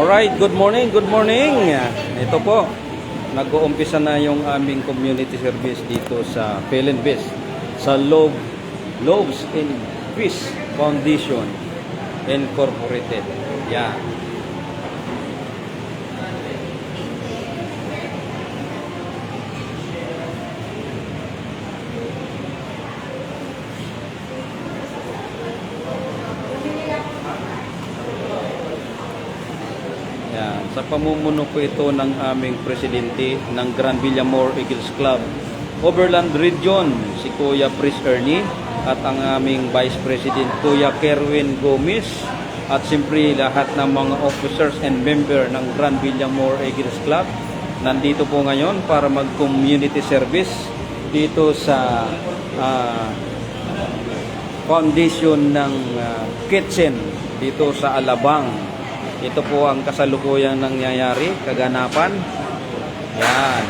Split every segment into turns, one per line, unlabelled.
Alright, good morning, good morning. Ito po, nag-uumpisa na yung aming community service dito sa Pelenbis sa Lobe, Lobes in Fish Foundation Incorporated. Yan. Yan. Sa pamumuno po ito ng aming presidente ng Grand Villamor Eagles Club. Overland Region, si Kuya Pris Ernie at ang aming Vice President Kuya Kerwin Gomez. At siyempre lahat ng mga officers and member ng Grand Villamor Eagles Club. Nandito po ngayon para mag-community service dito sa ah, foundation ng ah, kitchen dito sa Alabang. Ito po ang kasalukuyang nangyayari, kaganapan. Yan.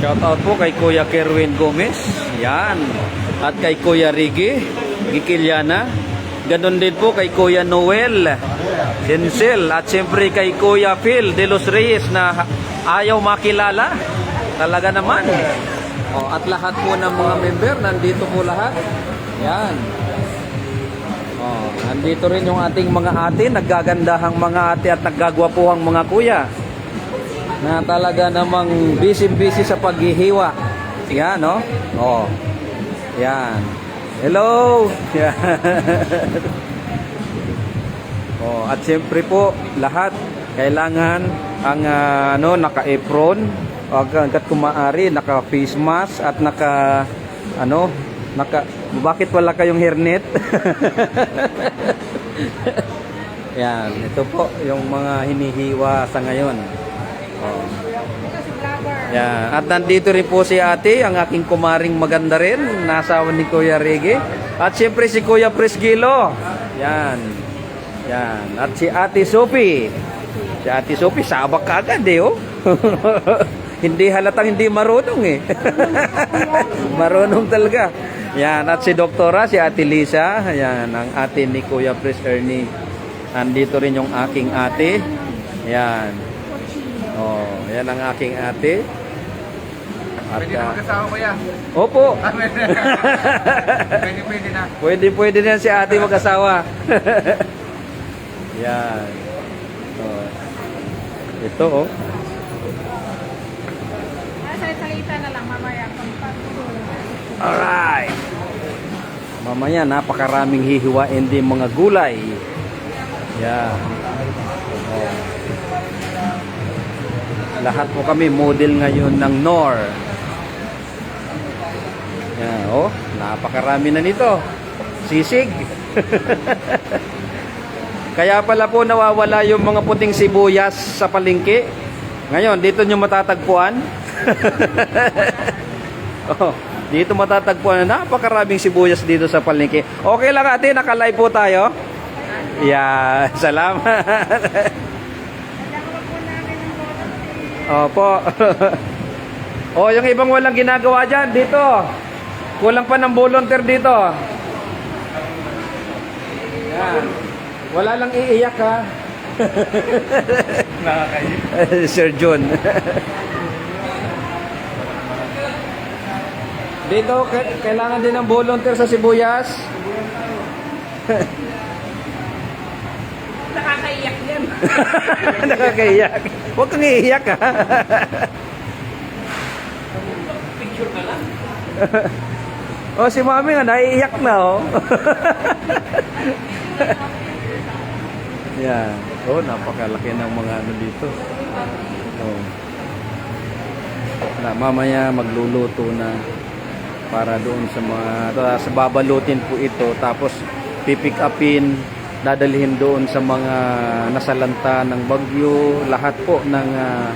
Shout out po kay Kuya Kerwin Gomez. Yan. At kay Kuya Rigi Gikiliana. Ganon din po kay Kuya Noel Denzel. At siyempre kay Kuya Phil de los Reyes na ayaw makilala. Talaga naman. Oh, at lahat po ng mga member, nandito po lahat. Yan. Nandito rin yung ating mga ate, naggagandahang mga ate at naggagwapuhang mga kuya na talaga namang busy-busy sa paghihiwa. Yan, no? Oh. Yan. Hello! Yan. oh, at siyempre po, lahat kailangan ang ah, ano, naka-apron, hanggat kumaari, naka-face mask at naka ano, naka bakit wala kayong hairnet? Yan, ito po yung mga hinihiwa sa ngayon. Oh. Yan. At nandito rin po si ate, ang aking kumaring maganda rin, nasawa ni Kuya Rege. At siyempre si Kuya Presgilo. Yan. Yan. At si ate Sophie. Si ate Sophie, sabak ka eh, oh. hindi halatang hindi marunong eh. marunong talaga. Yan. At si Doktora, si ate Lisa. Yan. Ang ate ni Kuya Pres Ernie. Andito rin yung aking ate. Yan. Oh, yan ang aking ate. At,
Pwede na
ah,
mag-asawa ko yan.
Opo.
Pwede, pwede na.
Pwede, pwede na si ate mag-asawa. yan. Oh. Ito, oh.
Salita na lang mamaya kung
Alright. Mamaya, napakaraming hihiwain din mga gulay. Yan. Oh. Lahat po kami model ngayon ng NOR. Yan, oh, napakarami na nito. Sisig. Kaya pala po nawawala yung mga puting sibuyas sa palengke. Ngayon, dito nyo matatagpuan. oh, dito matatagpuan na napakaraming sibuyas dito sa palengke. Okay lang ate, nakalive po tayo. Yeah, salamat. Opo. oh, yung ibang walang ginagawa dyan, dito. Kulang pa ng volunteer dito. Yan. Wala lang iiyak ha.
Nakakayo.
Sir John. Dito, kailangan din ng volunteer sa sibuyas.
Nakakaiyak yan.
Nakakaiyak. Huwag kang iiyak ha.
Picture ka lang.
oh, si mami nga, naiiyak na oh. Yan. Oh, napakalaki ng mga ano dito. Oh. Na, mamaya magluluto na para doon sa mga sa babalutin po ito. Tapos pipick upin dadalhin doon sa mga nasalanta ng bagyo lahat po ng ah,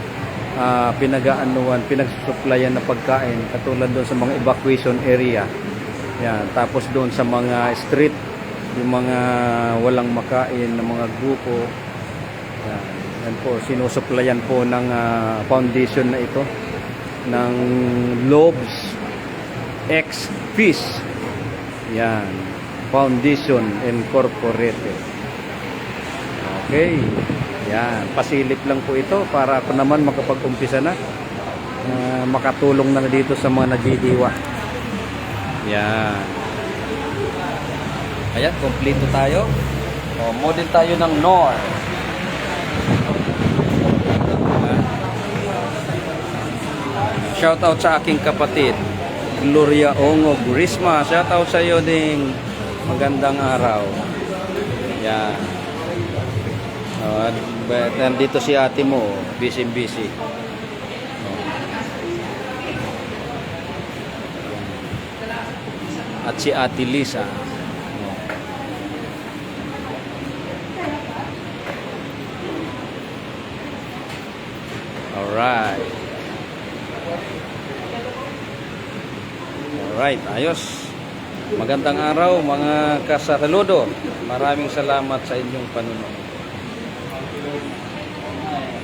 ah, pinag-aanuan pinagsusuplayan na pagkain katulad doon sa mga evacuation area. Yan. Tapos doon sa mga street yung mga walang makain ng mga grupo. Yan, yan po sinusuplayan po ng ah, foundation na ito ng Lobes X Fish yan Foundation Incorporated. Okay. Yan. Pasilip lang po ito para ako naman makapag-umpisa na. Ah, makatulong na dito sa mga nagdidiwa. Yan. Ayan, kompleto tayo. O, model tayo ng North. Shout out sa aking kapatid, Gloria Ongo Grisma. Shout out sa iyo ding magandang araw. Yan. Oh, at ba- nandito si ate mo, busy busy. At si Ate Lisa. Alright. Alright, ayos. Magandang araw mga kasaludo. Maraming salamat sa inyong panunod.